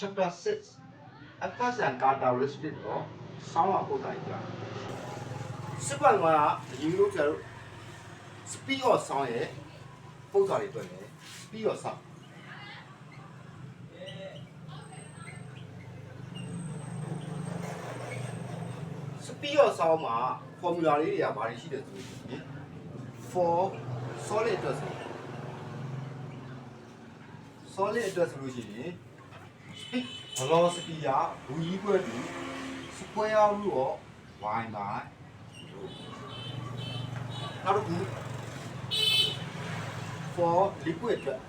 chapter 6 effects and characteristics of sound အပုဒ်တိုင်းကြာစစ်ပတ်ကအရင်လို့ကျတော့ speed of sound ရဲ့ပုဒ်စာတွေတွေ့တယ် speed of sound speed of sound မှာ formula လေးတွေကဘာတွေရှိတယ်ဆိုလို့ရှိရင် for solid အတွက်ဆို solid အတွက်ဆိုလို့ရှိရင် speed velocity က v equal to square root of y by rho နောက်တစ်ခု for liquid အတွက်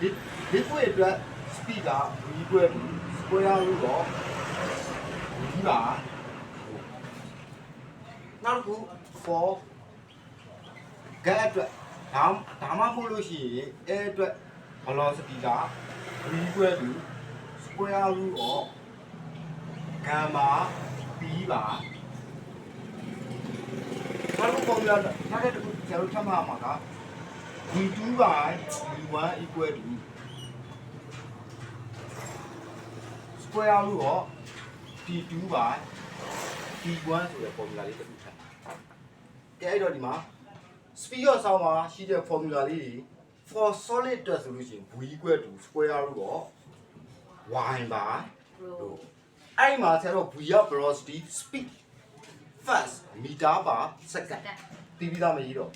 li- liquid အတွက် speed က v equal to square root of v by rho နောက်တစ်ခု for gas အတွက်ဒါဒါမှမဟုတ်လို့ရှိရင် air အတွက် velocity က v equal to square root of gamma p ပါနောက်တစ်ခု formula နောက်တစ်ခုကျွန်တော်ထပ်မှာမှာက v2 by v1 equal to square root of t2 by t1 ဆိုတဲ့ formula လေးတစ်ခုထပ်ကဲအဲ့တော့ဒီမှာ speed of sound မှာရှိတဲ့ formula လေးတွေ for solid အတွက်ဆိုလို့ရှိရင် v equal to square root of y by rho အဲ့ဒီမှာဆရာတို့ v ရ velocity speed fast meter per second တီးပြီးသားမရေးတော့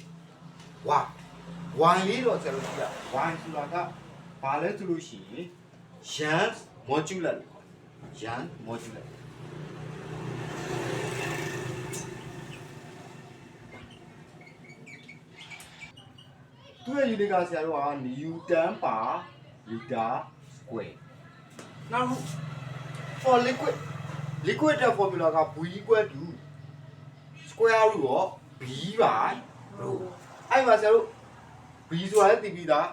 y y လေးတော့ဆရာတို့ကြည့်ရ y ဆိုတာကဘာလဲဆိုလို့ရှိရင် Young's modular လို့ခေါ်တယ် Young modular သူ့ရဲ့ unit ကဆရာတို့က Newton per liter square နောက် for liquid liquid တဲ့ formula က V equal to square root of B by rho အဲ့မှာဆရာတို့ B ဆိုတာလည်းသိပြီးသား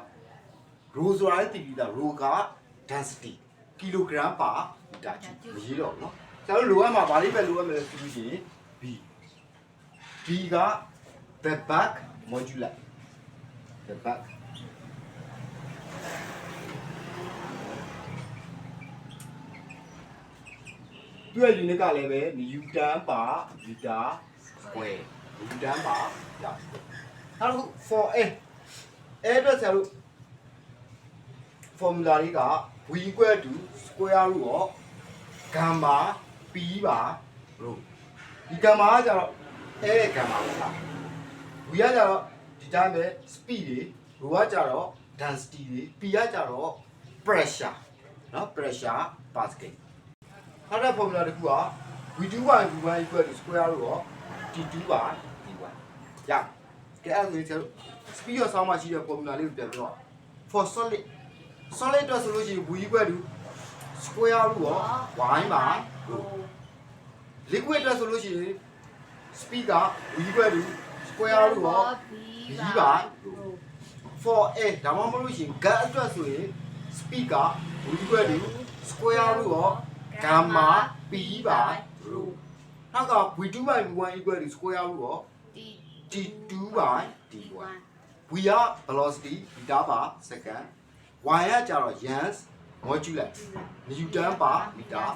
rho ဆိုတာလည်းသိပြီးသား rho က density kilogram per meter မရေးတော့ဘူးเนาะဆရာတို့လိုအပ်မှာဗာလေးပဲလိုအပ်မယ်ဆိုလို့ရှိရင် B B က the back modular the back သူ့ရဲ့ unit ကလည်းပဲ newton per meter square newton per meter square နောက်တစ်ခု for a a အတွက်ဆရာတို့ formula လေးက v equal to square root of gamma p by rho ဒီ gamma ကကြတော့ a ရဲ့ gamma ပါ v ကကြတော့ ဒီတိုင်းပဲ speed တွေ rho ကကြတော့ density တွေ p ကကြတော့ pressure เนาะ pressure basket နောက်တဲ့ formula တစ်ခုက v2 by v1 equal to square root of t2 by t1 ရကဲအဲ့ဒါဆိုရင်ကျွန်တော် speed of sound မှာရှိတဲ့ formula လေးကိုပြန်ပြီးတော့ for solid solid တော့ဆိုလို့ရှိရင် v equal to square root of y by rho liquid တော့ဆိုလို့ရှိရင် speed က v equal to square root of v by rho for a ဒါမှမဟုတ်လို့ရှိရင် gas အတွက်ဆိုရင် speed က v equal to square root of gamma p by rho နောက်က v2 by v1 equal to square root of t2 by t1 v က velocity meter per second y ကကြတော့ Young's modular newton per meter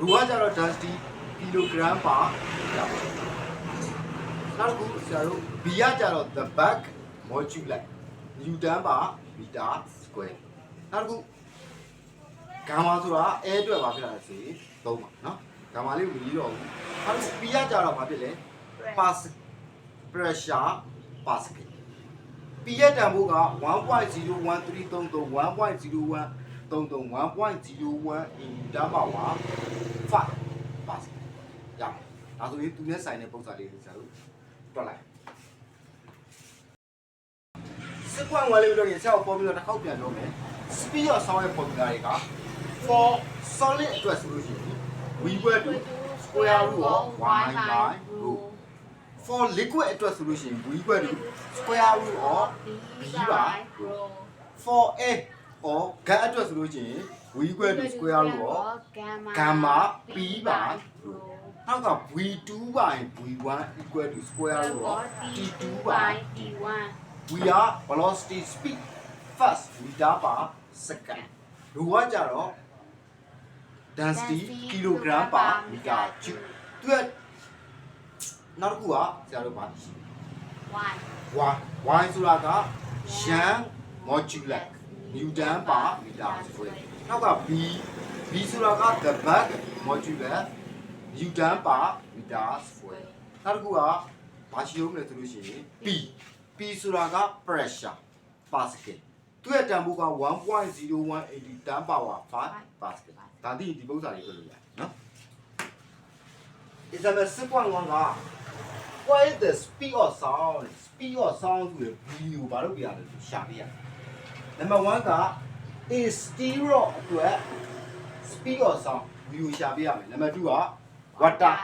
rho ကကြတော့ density kilogram per meter နောက်တစ်ခုဆရာတို့ b ကကြတော့ the back modular newton per meter square နောက်တစ်ခုဂါမာဆိုတာအဲအတွက်ဘာဖြစ်လာလဲဆိုရင်သုံးပါနော်ဂါမာလေးကိုမကြီးတော့ဘူးနောက်တစ်ခု p ကကြတော့ဘာဖြစ်လဲ pass pressure pascal p ရဲ့တန်ဖိုးက1.01333 1.0133 in Damawa 5 pascal ရအောင်ဒါဆိုရင်သူနဲ့ဆိုင်တဲ့ပုံစံလေးကိုဆရာတို့ တွက်လိုက်စစ်ပွင့်ဝါလေးလို့ရင်ဆရာကိုပေါ်ပြီးတော့တစ်ခေါက်ပြန်လုပ်မယ် speed of sound ရဲ့ formula တွေက for solid အတွက်ဆိုလို့ရှိရင် we equal to square root of y by rho for liquid အတွက်ဆိုလို့ရှိရင် we equal to square root of b by rho for a or gas အတွက်ဆိုလို့ရှိရင် we equal to square root of gamma p by rho နောက်က v2 by v1 equal to square root of t2 by T1 we are velocity speed first meter per second လူကကြတော့ density kilogram per meter cube သူကနောက်တစ်ခုကဆရာတို့ပါရှိ one y y ဆိုတာက Young modulus newton per meter square နောက်က b b ဆိုတာက the back modulus newton per meter square နောက်တစ်ခုကဘာရှိအောင်လဲဆိုလို့ရှိရင် p p ဆိုတာက pressure pascal သူ့ရဲ့တန်ဖိုးက1.0180 10 power 5 pascal ဒါသိရင်ဒီပု္ပ္ပာလေးပြောလို့ရတယ်နော် example 6.1က what is the speed of sound speed of sound ဆိုရယ် video ဘာလို့ပြရလဲဆိုရှာပြရ number 1က is stereo အတွက် speed of sound video ရှာပြရမယ် number 2က water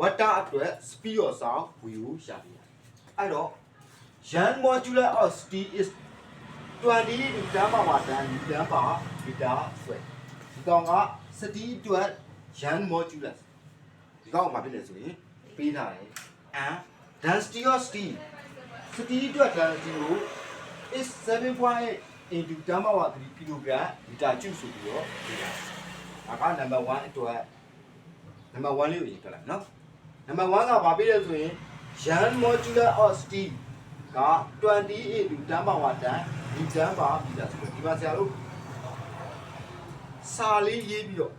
water အတွက် speed of sound video ရှာပြရအဲ့တော့ Young modular of speed is 20 to 10 power 10 newton per meter square ဒီကောင်က speed အတွက် Young modular ဒီကောင်ကဘာဖြစ်လဲဆိုရင်ပေးထားတယ် and density of steel steel အတွက် density ကို is 7.8 into 10 power 3 kilogram meter cube ဆိုပြီးတော့ပေးတာဒါက number 1အတွက် number 1လေးကိုရေးပြလိုက်နော် number 1ကဘာပေးလဲဆိုရင် Young modular of steel က20 into 10 power 10 meter per meter ဆိုဒီမှာဆရာတို့စာလေးရေးပြီးတော့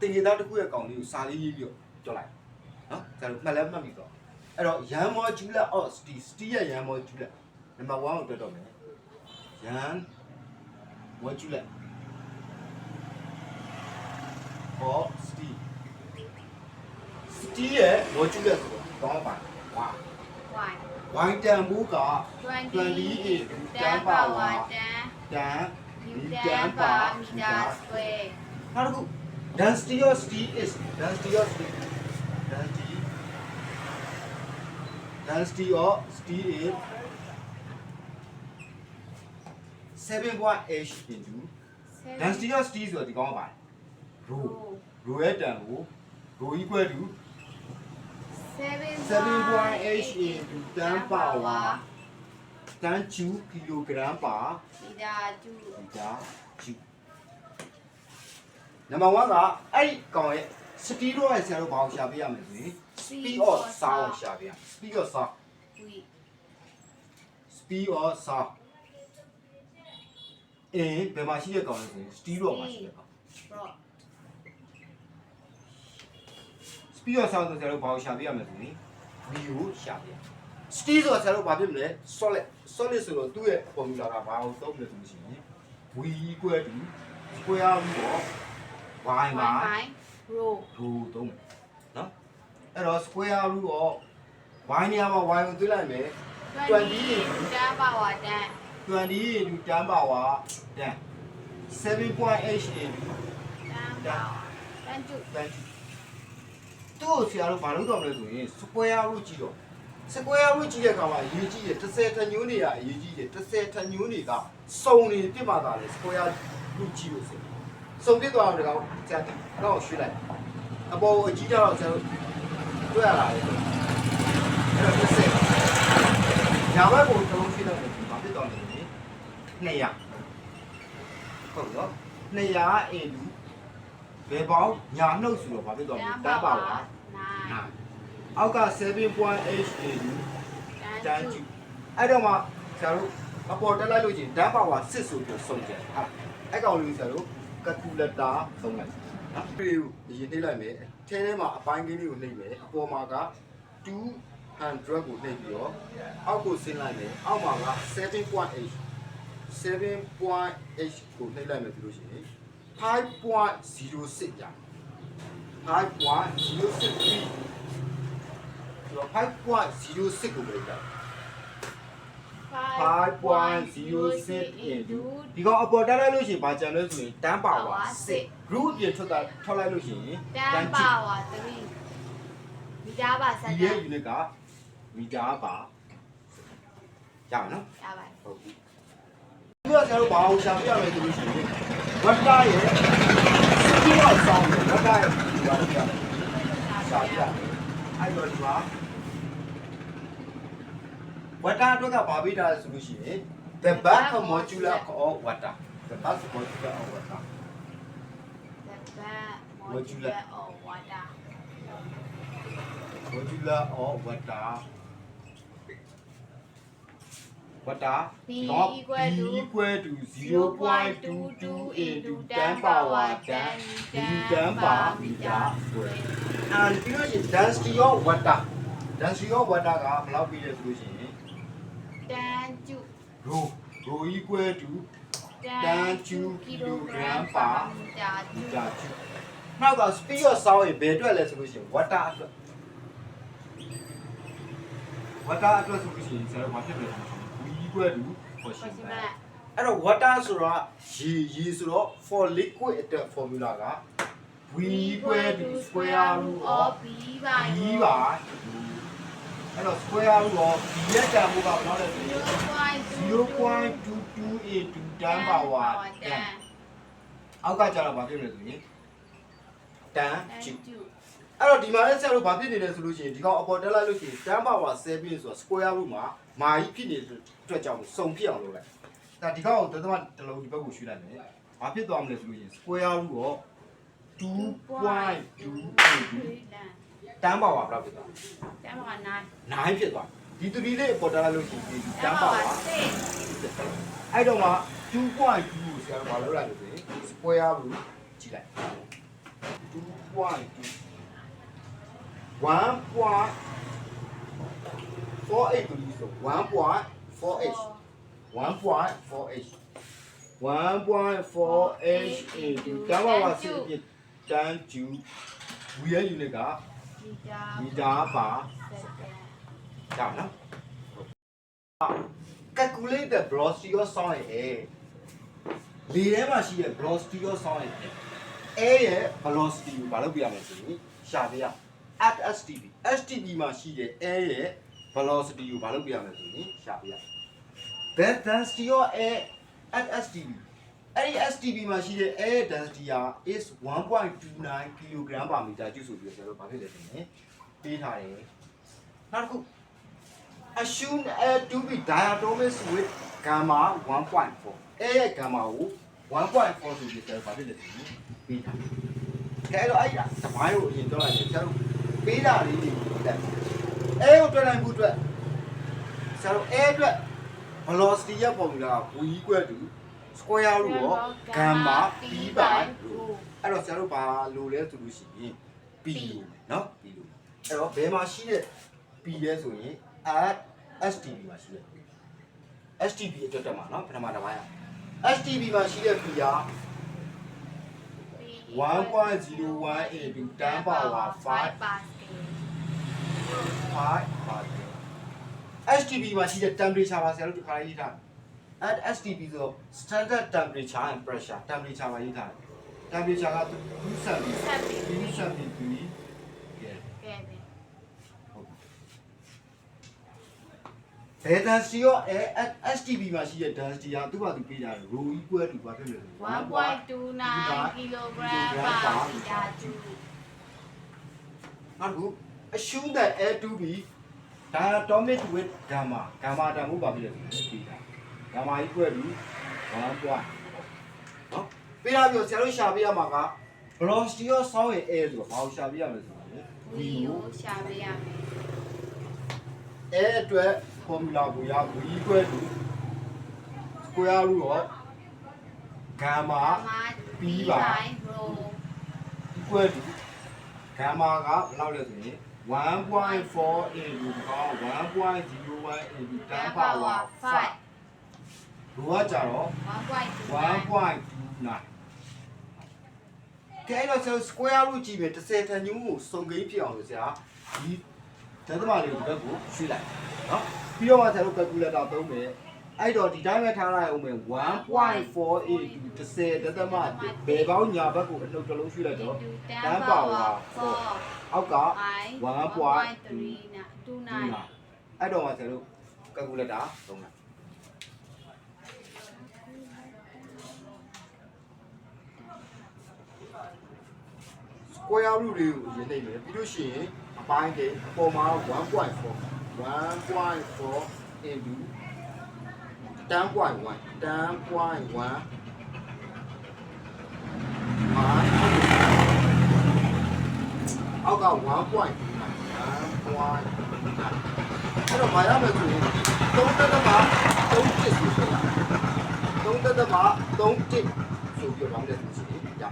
တင်ရသားတစ်ခုရဲ့ကောင်လေးကိုစာလေးရေးပြီးတော့ကြောက်လိုက်နော်ဒါလို့မှတ်လဲမှတ်ပြီတော့အဲ့တော့ yan modular of steel steel ရဲ့ yan modular number 1ကိုတွက်တော့မယ် yan modular of steel steel ရဲ့ modular ဆိုတော့ဘာပါဝါ one ဝိုင်းတန်ဘူးက twenty ten power ten တန် newton per meter square နောက်တစ်ခု density of steel is density of steel density density of steel is 7.8 into density of steel ဆိုတော့ဒီကောင်းပါပါတယ် rho rho ရဲ့တန်ကို rho equal to 7.8 into 10 power 10 joule kilogram per meter two meter cube နံပါတ်1ကအဲ့ဒီကောင်ရဲ့ steel တော့ရဲ့ဆရာတို့ဘာကိုရှာပေးရမလဲဆိုရင် speed of sound ကိုရှာပေးရမယ် speed of sound we speed of sound အင်းဘယ်မှာရှိတဲ့ကောင်လဲဆိုရင် steel တော့မှာရှိတဲ့ကောင် brought speed of sound ဆိုဆရာတို့ဘာကိုရှာပေးရမလဲဆိုရင် v ကိုရှာပေးရမယ် steel ဆိုဆရာတို့ဘာဖြစ်မလဲ solid solid ဆိုတော့သူ့ရဲ့ formula ကဘာကိုသုံးမလဲဆိုလို့ရှိရင် v equal to square root of y one မှာ by row ဒူသုံးမယ်နော်အဲ့တော့ square root of y နေရာမှာ y ကိုသွင်းလိုက်မယ် twenty ten power ten 20 into 10 power 10 7.8 into ten power ten two 20 သူ့ကိုဆရာတို့ဘာလုပ်တော့မလဲဆိုရင် square root ကြည့်တော့ square root ကြည့်တဲ့အခါမှာအရေးကြီးတယ်30ထညိုးနေရအရေးကြီးတယ်30ထညိုးတွေကစုံနေပြစ်မှသာလေ square root ကြည့်လို့ဆိုစုံပြစ်သွားတော့ဒီကောင်ဆရာတော့ရွှေ့လိုက်အပေါ်ကိုအကြီးကြတော့ဆရာတို့တွေ့ရတာလေအဲ့တော့30ညာဘက်ကိုတုံးရှိတော့ဘာဖြစ်တော့လဲဆိုရင်200ဟုတ်ရော200အင်လူဘယ်ပေါင်းညာနှုတ်ဆိုတော့ဘာဖြစ်တော့လဲ ten တန်းပါပါ power nine အောက်က7.8အင်လူတ ten န်း two ကျအဲ့တော့မှဆရာတို့အပေါ်တက်လိုက်လို့ချင်းတန်းပါပါစစ်ဆိုပြီးဆုံးကြတယ်ဟာအဲ့ကောင်လေးဆရာတို့ကယ်ကူလက်တာသုံးလိုက်နော်ဒီကိုအရင်နှိပ်လိုက်မယ်ထဲထဲမှာအပိုင်းကင်းလေးကိုနှိပ်မယ်အပေါ်မှာက200ကိုနှိပ်ပြီးတော့အောက်ကိုဆင်းလိုက်မယ်အောက်မှာက7.8 7.8ကိုနှိပ်လိုက်မယ်ဆိုလို့ရှိရင်5.06ကြာ 5.06ဆိုတော့5.06ကိုပဲကြာ5.06 into ဒီကောင်အပေါ်တက်လိုက်လို့ရှိရင်ဘာကြံလဲဆိုရင်တန်းပါဝါ6 group အပြင်ထွက်တာထွက်လိုက်လို့ရှိရင် ten power three meter per ဒီရဲ့ second unit ကမီတာပါရအောင်နော်ရပါတယ်ဟုတ်ပြီဒီကကျွန်တော်ဘာကိုရှာပြရမယ်ဆိုလို့ရှိရင်ဝက်တာရဲ့စီးတော့ဆောင်းတယ်ဝက်တာရဲ့ ဒီဘာလို့ပြရလဲရှာပြရအဲ့တော့ဒီမှာဝက်တာအတွက်ကဘာပေးတာလဲဆိုလို့ရှိရင် the back modular of water that's modular of water the back modular of water modular of water water B not equal B to equal to 0.22 into 10 power 10 newton per meter square and ပြီးလို့ရှိရင် density of water density of water ကဘယ်လောက်ပြီးလဲဆိုလို့ရှိရင်10 to rho rho equal to 10 to kilogram per meter meter cube နောက်က speed of sound ရေဘယ်အတွက်လဲဆိုလို့ရှိရင် water အတွက် water အတွက်ဆိုလို့ရှိရင်ဆရာတို့ဘာဖြစ်လဲဆိုတော့ v equal to ကို portion ရှိမ mass လားအဲ့တော့ water ဆိုတာရေရေဆိုတော့ for liquid အတွက် formula က v equal to square root of b by b ပါအဲ့တော့ square root of b ရဲ့တန်ဖိုးကဘယ်လောက်လဲဆိုရင်0.22 into 10 power 10အောက်ကကျတော့ဘာဖြစ်လဲဆိုရင်10 cube အဲ့တော့ဒီမှာလည်းဆရာတို့ဘာဖြစ်နေလဲဆိုလို့ရှိရင်ဒီကောင်အပေါ်တက်လိုက်လို့ရှိရင်10 power 7ဆိုတာ square root မှာမာကြီးဖြစ်နေတဲ့အတွက်ကြောင့်စုံဖြစ်အောင်လုပ်လိုက်ဒါဒီကောင်ကိုသတ္တမတစ်လုံးဒီဘက်ကိုရွှေ့လိုက်မယ်ဘာဖြစ်သွားမလဲဆိုလို့ရှိရင် square root ရော2.2 10 power ဘယ်လောက်ဖြစ်သွားတမ်းပါနာ9ဖြစ်သွားဒီသူဒီလေးအပေါ်တက်လိုက်လို့ရှိရင်ဒီတမ်း10ပါ power 6အဲ့တော့မှ2.2ကိုဆရာတို့ဘာလုပ်လိုက်လဲဆိုရင် square root ကြည့်လိုက်2.2 1.48ကိုယူဆို1.48 1.48 1.4h into တန်းပါပါစစ်အဖြစ်တန်းကျူဝီရဲ့ unit ကမီတာမီတာပါစက္ကန့်ကြောက်နော် calculate the velocity of sound ရဲ့လေထဲမှာရှိတဲ့ velocity of sound ရဲ့ a ရဲ့ velocity ကိုမလုပ်ပြရမယ်ဆိုရင်ရှာပြရ at stb stb မှာရှိတဲ့ a ရဲ့ velocity ကိုမလုပ်ပြရမယ်ဆိုရင်ရှာပြရ that density of a at stb အဲ့ဒီ stb မှာရှိတဲ့ a ရဲ့ density ဟာ is 1.29 kg per meter ကျုပ်ဆိုပြီးတော့ကျွန်တော်တို့ဘာဖြစ်လဲဆိုရင်ပေးထားတယ်နောက်တစ်ခု assume a to be diatomic with gamma 1.4အဲ့ရဲ့ gamma ကို1.4ဆိုပြီးတော့ဗာဖြစ်တယ်ဒီပေးတာခဲအဲ့တော့အဲ့ဒါသမိုင်းကိုအရင်ပြောလိုက်တယ်ဆရာတို့ ပေးတာလေးတွေတက်အဲကိုတွေ့နိုင်မှုအတွက်ဆရာတို့အဲအတွက် velocity ရဲ့ formula က v ကွက်တူ square root ရော gamma p by အဲ့တော့ဆရာတို့ဘာလိုလဲဆိုလို့ရှိရင် p လိုမယ်နော် p လိုအဲ့တော့ဘယ်မှာရှိတဲ့ p လဲဆိုရင် at stb မှာရှိတဲ့ stb အတွက်တက်မှာနော်ပထမတစ်ပိုင်း stb မှာရှိတဲ့ p က 1.01 into 10 power 5ပါစကေ5 part stb မှာရှိတဲ့ temperature ပါဆရာတို့ဒီခါရေးထား at stb ဆိုတော့ standard temperature and pressure temperature ပါရေးထားတယ် temperature က2ဆက်ပြီး 2 73 yeah ကဲပြီ ဘယ် density ရောအဲ STB မှာရှိတဲ့ density ကသူ့ဘာသူပေးတာလေ rho equal to ဘာဖြစ်လဲဆို1.29 kilogram per meter cube နောက်တစ်ခု assume that air to be diatomic with gamma gamma တန်ဖိုးဘာဖြစ်လဲဆိုပေးတာ gamma equal to 1 point နော်ပေးတာပြီးတော့ဆရာတို့ရှာပေးရမှာက velocity of sound ရဲ့ air ဆိုတော့ဘာကိုရှာပေးရမလဲဆိုတော့ V ကိုရှာပေးရမယ် air အတွက် formula ကိုရ v equal to square root of gamma ပြီးပါပါ rho equal to gamma ကဘယ်လောက်လဲဆိုရင်1.4 into 1.01 into 10 power 5ဘုရားကြတော့1.29 1.29ကဲအဲ့တော့ဆို square root ကြည့်မယ်30ထန်ညူးကိုစုံကိန်းဖြစ်အောင်လို့ဆရာဒီဓာတ်သမလေးကိုဒီဘက်ကိုရွှေ့လိုက်နော် ပြီးတော့မှဆရာတို့ calculator သုံးမယ်အဲ့တော့ဒီတိုင်းပဲထားလိုက်အောင်မယ်1.4 into 30ဓာတ်သမဘယ်ပေါင်းညာဘက်ကိုအနှုတ်တစ်လုံးရွှေ့လိုက်တော့10 power 4အောက်က I 1.3 1.3နာ29အဲ့တော့မှဆရာတို့ calculator သုံးလိုက် square root လေးကိုရေးနိုင်မယ်ပြီးလို့ရှိရင်အပိုင်းကအပေါ်မှာ1.4 1.4 into 10.1 10.1မာအောက်က1 point 1 point အဲ့တော့မာရမယ်ဆိုရင်3တက်တက်မှာ3တစ်ဆိုဆိုတာ3တက်တက်မှာ3တစ်ဆိုပြပါမယ်ဆိုရင်ရ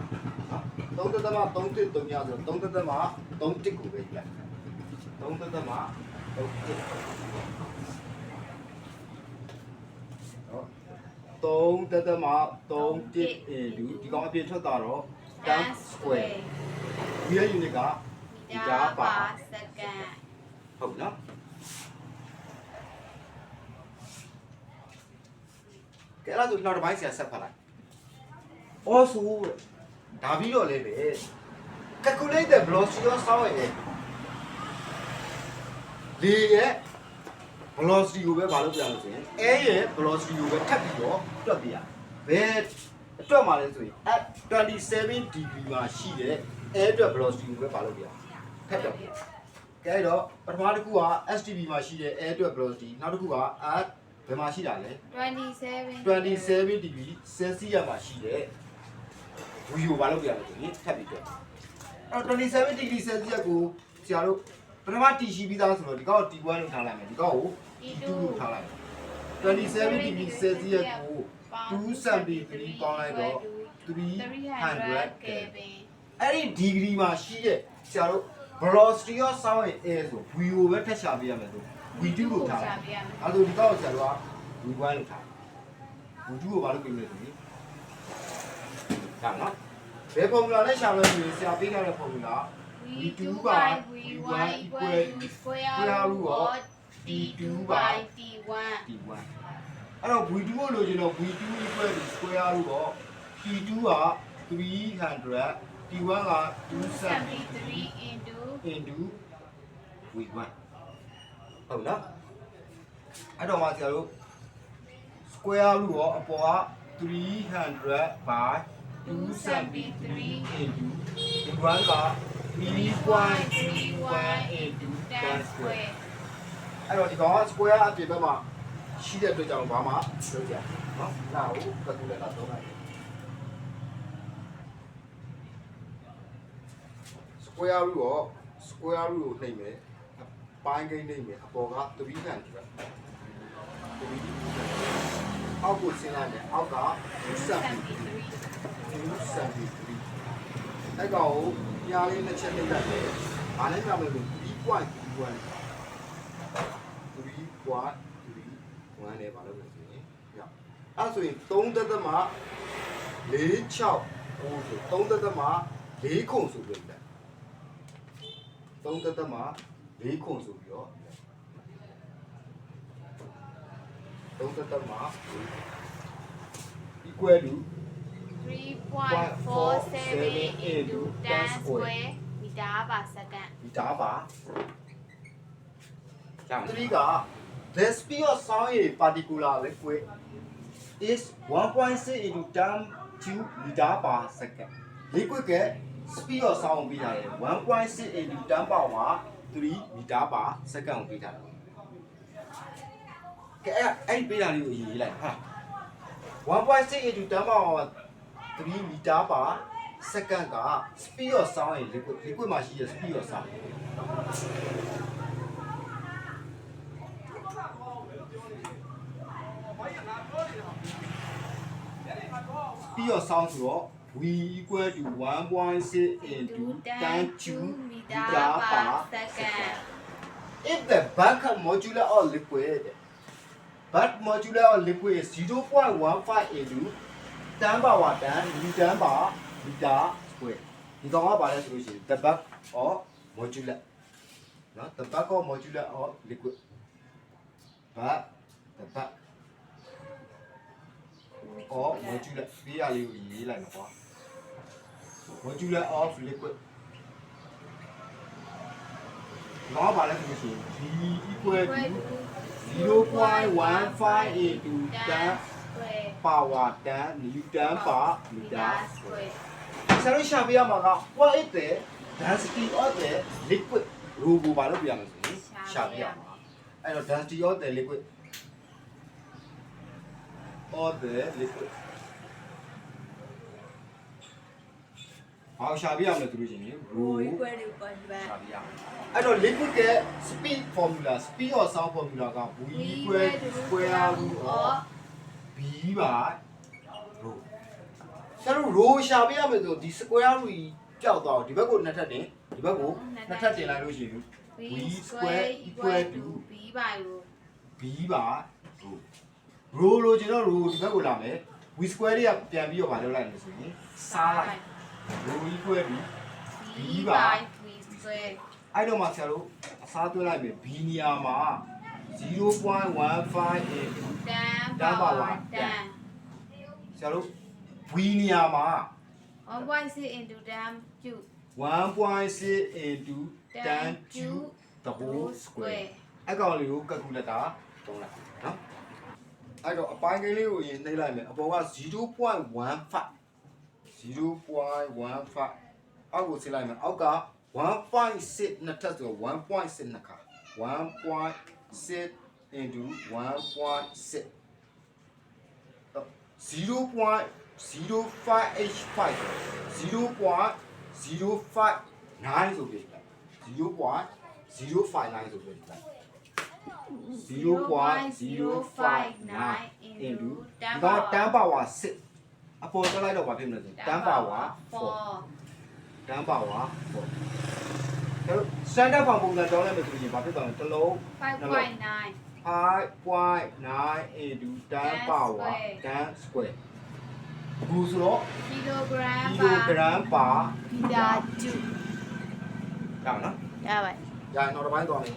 နော်3တက်တက်မှာ3တစ်3ညဆို3တက်တက်မှာ3တစ်ကိုပဲပြ3တက်တက်မှာ3တစ်နော် 3တက်တက်မှာ3တစ်အင်းဒီဒီကောင်အပြင်ထွက်တာတော့ tan square ဒီရဲ့ unit ကမီတာပါစက္ကန့်ဟုတ်နော်ကဲအဲ့ဒါဆိုနောက်တစ်ပိုင်းဆရာဆက်ဖတ်လိုက် also ဒါပြီးတော့လည်းပဲ calculate the velocity of sound ရဲ့ လေရဲ့ velocity ကိုပဲမလုပ်ပြလို့ဆိုရင် air ရဲ့ velocity ကိုပဲထပ်ပြီးတော့တွက်ပြရဘယ်အတွက်မှာလဲဆိုရင် at 27 degree မှာရှိတဲ့ air အတွက် velocity ကိုပဲမလုပ်ပြရထပ်တော့ပြကဲတော့ပထမတစ်ခုက STB မှာရှိတဲ့ air အတွက် velocity နောက်တစ်ခုက at ဘယ်မှာရှိတာလဲ27 27 degree celsius မှာရှိတဲ့ v ကိုဘာလုပ်ပြရလဲဆိုရင်ထပ်ပြီးတော့အဲ့တော့27 degree celsius ကိုဆရာတို့ ပထမတည်ရှိပြီးသားဆိုတော့ဒီကောက်ကို T1 လို့ထားလိုက်မယ်ဒီကောက်ကို T2 လို့ထားလိုက်မယ်27 degree celsius ကို2 centimeter ပေါင်းလိုက်တော့300 300 Kelvin Kelvin အဲ့ဒီ degree မှာရှိတဲ့ဆရာတို့ velocity of sound ရဲ့ air ဆို v ကိုပဲထပ်ရှာပေးရမယ်ဆို v2 ကိုထားလိုက်အဲ့ဒါဒီကောက်ဆရာတို့က v1 လို့ထား v2 ကိုဘာလို့ပြင်လဲဆိုရင်ဒါနော်ဘယ် formula နဲ့ရှာလဲဆိုရင်ဆရာပေးထားတဲ့ formula V2 by V1 equal to square root of T2 by T1 t1 အဲ့တော့ v2 ကိုလိုချင်တော့ v2 equal to square root တော့ t2 က300 t1 က270 73 into into v1 ဟုတ်နော်အဲ့တော့မှဆရာတို့ square root ရောအပေါ်က300 by 273 into v1 က 3.31 into 10 square အဲ့တော့ဒီကောင်က square အပြင်ဘက်မှာရှိတဲ့အတွက်ကြောင့်ဘာမှလုပ်ကြနော်နာကိုကတူလည်းတော့သုံးလိုက် square root ရော square root ကိုနှိမ့်မယ်ပိုင်းကိန်းနှိမ့်မယ်အပေါ်က3ခံကြည့်ပါအောက်ကိုဆင်းလိုက်မယ်အောက်က273 273အဲ့ကောင်ကို ပြားလေးနှစ်ချက်နှိမ့်လိုက်တယ်ဘာလဲကြောင့်လဲဆို3.1 3.31နဲ့ပါလို့ဆိုရင်ရအဲ့ဆိုရင်3သက်သမ46ဟိုဆို3သက်သမ4ခုဆိုပြီးတယ်3သက်သမ4ခုဆိုပြီးတော့3သက်သမ equal to 3.47 into 10 square မီတာပါစက္ကန့်မီတာပါကြောင့်3က the speed of sound in particular liquid is 1.6 into 10 to meter per second liquid က speed of sound ကိုပေးထားတယ်1.6 into 10 power 3 meter per second ကိုပေးထားတယ်ကဲအဲ့အဲ့ဒီပေးတာလေးကိုရေးလိုက်ဟာ1.6 into 10 power 3 meter per second က speed of sound ရဲ့ liquid liquid မှာရှိတဲ့ speed of sound speed of sound ဆိုတော့ v equal to 1.6 into 10 to မီ meter တာပါ per စက္ကန့် if the bulk modular of liquid bulk modular of liquid is 0.15 into 10 power 10 meter per meter square ဒီကောင်ကပါလဲဆိုလို့ရှိရင် the bulk of modular နော် the bulk of modular of liquid bulk the bulk of modular ဒီအလေးကိုရေးလိုက်မှာကွာ modular of liquid တော့ပါလဲဆိုလို့ရှိရင် v equal to 0.15 into 10 power 10 newton per meter square ဆရာတို့ရှာပြရမှာက what is the density of the liquid ရိုးကိုဘာလို့ပြရမလဲဆိုရင်ရှာပြရမှာအဲ့တော့ density of the liquid of the liquid ဘာကိုရှာပြရမလဲသူလို့ရှိရင် rho rho equal to 1ရှာပြရမယ်အဲ့တော့ liquid ရဲ့ speed formula speed or sound formula က v equal to square root of b by rho ဆရာတို့ rho ရှာပြရမယ်ဆိုဒီ square root ကြီးကြောက်သွားတော့ဒီဘက်ကိုနှစ်ထပ်တင်ဒီဘက်ကိုနှစ်ထပ်တင်လိုက်လို့ရှိရင် v square equal to b by rho b by rho rho လို့ကျွန်တော် rho ဒီဘက်ကိုလာမယ် v square တွေကပြန်ပြီးတော့မလုပ်လိုက်လို့ဆိုရင်စားလိုက် rho equal to b by v square အဲ့တော့မှဆရာတို့အစားသွင်းလိုက်မယ် b နေရာမှာ 0.15 into tan Tan power power tan ဆရာတို့ v နေရာမှာ1.6 into tan cube 1.6 into tan cube the whole square အကောင်လေးကိုကက်ကူလက်တာတုံးလိုက်နော်အဲ့တော့အပိုင်းကလေးကိုရင်နှိပ်လိုက်မယ်အပေါ်က0.15 0.15အောက်ကိုဆင်းလိုက်မယ်အောက်က1.6နှစ်ထပ်ဆိုတော့1.6နှစ်ခါ 1.6 into 1.6 0.05h5 0.059ဆိုပြီး0.059ဆိုပြီး0.059 into ဒီက10 power 6အပေါ်တက်လိုက်တော့ဘာဖြစ်မလဲဆို10 power 4 10 power 4 ဒါလို့ standard form ပုံစံတောင်းလိုက်မယ်ဆိုရင်ဘာဖြစ်သွားလဲတစ်လုံး 5.9 5.9 into 10 power 10 square ဘူးဆိုတော့ kilogram ကီလိုဂရမ်ပါ meter cube ဒါနော်ရပါ။ညာနောက်တစ်ပိုင်းသွားမယ်